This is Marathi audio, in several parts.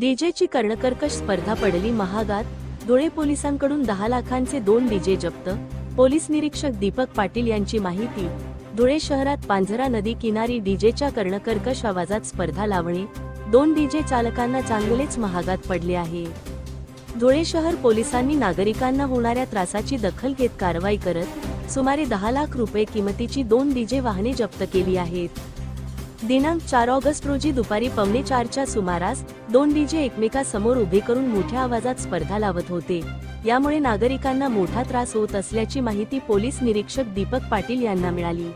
डीजेची कर्णकर्कश स्पर्धा पडली महागात. धुळे पोलिसांकडून दहा लाखांचे दोन डीजे जप्त. पोलीस निरीक्षक दीपक पाटील यांची माहिती. धुळे शहरात पांझरा नदी किनारी डीजेच्या कर्णकर्कश आवाजात स्पर्धा लावणे. दोन डीजे चालकांना चांगलेच महागात पडले आहे. धुळे शहर पोलिसांनी नागरिकांना होणाऱ्या त्रासाची दखल घेत कारवाई करत सुमारे दहा लाख रुपये किमतीची दोन डीजे वाहने जप्त केली आहेत. दिनांक चार ऑगस्ट रोजी दुपारी पावणे चारच्या सुमारास दोन डीजे एकमेकासमोर उभे करून मोठ्या आवाजात स्पर्धा लावत होते. यामुळे नागरिकांना मोठा त्रास होत असल्याची माहिती पोलीस निरीक्षक दीपक पाटील यांना मिळाली.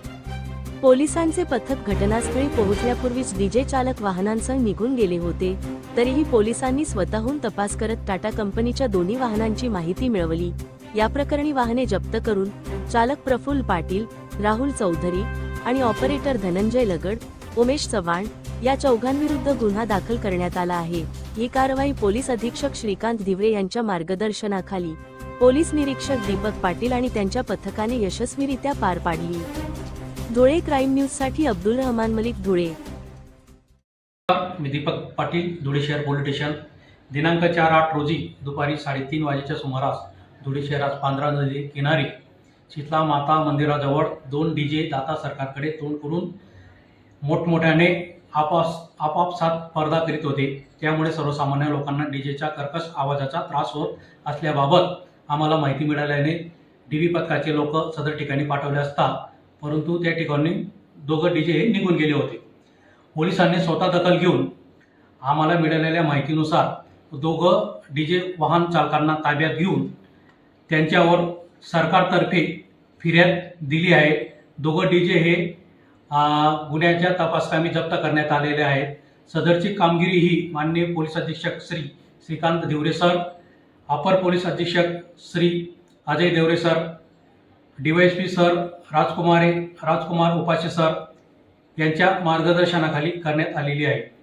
पोलिसांचे पथक घटनास्थळी पोहोचण्यापूर्वीच डीजे चालक वाहनांसह निघून गेले होते. तरीही पोलिसांनी स्वतःहून तपास करत टाटा कंपनीच्या दोन्ही वाहनांची माहिती मिळवली. या प्रकरणी वाहने जप्त करून चालक प्रफुल्ल पाटील राहुल चौधरी आणि ऑपरेटर धनंजय लगड उमेश चव्हाण या चौघांविरुद्ध गुन्हा दाखल करण्यात आला आहे. ही कारवाई पोलीस अधीक्षक श्रीकांत धिवरे यांच्या मार्गदर्शनाखाली. पोलीस निरीक्षक दीपक पाटील आणि त्यांच्या पथकाने यशस्वीरित्या पार पाडली. धुळे क्राईम न्यूजसाठी अब्दुल रहमान मलिक धुळे. मी दीपक पाटील धुळे शहर पोलीस स्टेशन. दिनांक चार आठ रोजी दुपारी साडेतीन वाजेच्या सुमारास धुळे शहरात पांढरा नदी किनारी शीतला माता मंदिराजवळ दोन डी जे दाता सरकारकडे तोंड करून मोठमोठ्याने आपास आपापसात स्पर्धा करीत होते. त्यामुळे सर्वसामान्य लोकांना डी जेच्या कर्कश आवाजाचा त्रास होत असल्याबाबत आम्हाला माहिती मिळाल्याने डी व्ही पथकाचे लोक सदर ठिकाणी पाठवले असता परंतु त्या ठिकाणी दोघं डी जे हे निघून गेले होते. पोलिसांनी स्वतः दखल घेऊन आम्हाला मिळालेल्या माहितीनुसार दोघं डी जे वाहन चालकांना ताब्यात घेऊन त्यांच्यावर सरकारतर्फे फिर्याद दिली आहे. दोघं डी जे हे गुन्ह्याच्या तपासकामी जप्त करण्यात आलेल्या आहेत. सदरची कामगिरी ही माननीय पोलीस अधीक्षक श्री श्रीकांत देवरे सर अपर पोलीस अधीक्षक Shri Ajay Deore sir D P sir Rajkumare Rajkumar Upashe sir यांच्या मार्गदर्शनाखाली करण्यात आलेली आहे.